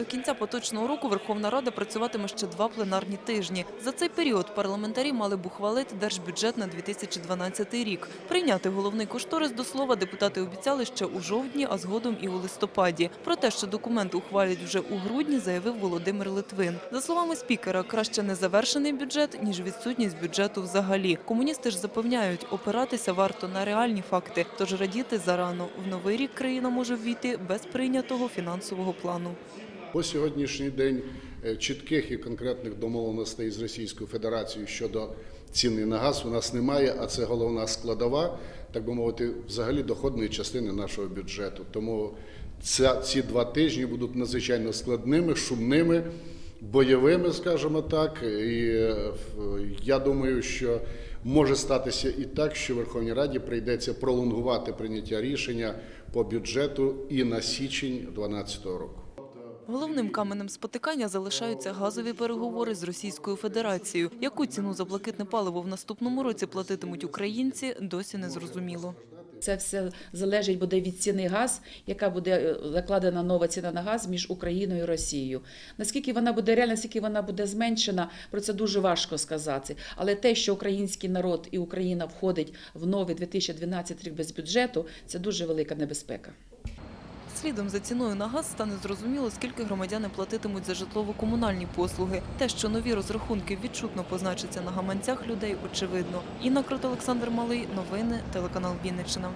До кінця поточного року Верховна Рада працюватиме ще два пленарні тижні. За цей період парламентарі мали б ухвалити держбюджет на 2012 рік. Прийняти головний кошторис до слова депутати обіцяли ще у жовтні, а згодом і у листопаді. Про те, що документ ухвалять вже у грудні, заявив Володимир Литвин. За словами спікера, краще незавершений бюджет, ніж відсутність бюджету взагалі. Комуністи ж запевняють, опиратися варто на реальні факти, тож радіти зарано. В новий рік країна може ввійти без прийнятого фінансового плану. По сьогоднішній день е, чітких і конкретних домовленостей з Російською Федерацією щодо ціни на газ у нас немає, а це головна складова, так би мовити, взагалі доходної частини нашого бюджету. Тому ці два тижні будуть надзвичайно складними, шумними, бойовими, скажімо так. І е, я думаю, що може статися і так, що Верховній Раді прийдеться пролонгувати прийняття рішення по бюджету і на січень 2012 року. Головним каменем спотикання залишаються газові переговори з Російською Федерацією. Яку ціну за блакитне паливо в наступному році платитимуть українці, досі не зрозуміло. Це все залежить буде від ціни газ, яка буде е, закладена нова ціна на газ між Україною і Росією. Наскільки вона буде реальна, наскільки вона буде зменшена, про це дуже важко сказати. Але те, що український народ і Україна входить в новий 2012 рік без бюджету, це дуже велика небезпека. Слідом за ціною на газ стане зрозуміло, скільки громадяни платитимуть за житлово-комунальні послуги. Те, що нові розрахунки відчутно позначаться на гаманцях людей, очевидно. Інна Крот, Олександр Малий. Новини. Телеканал Вінниччина.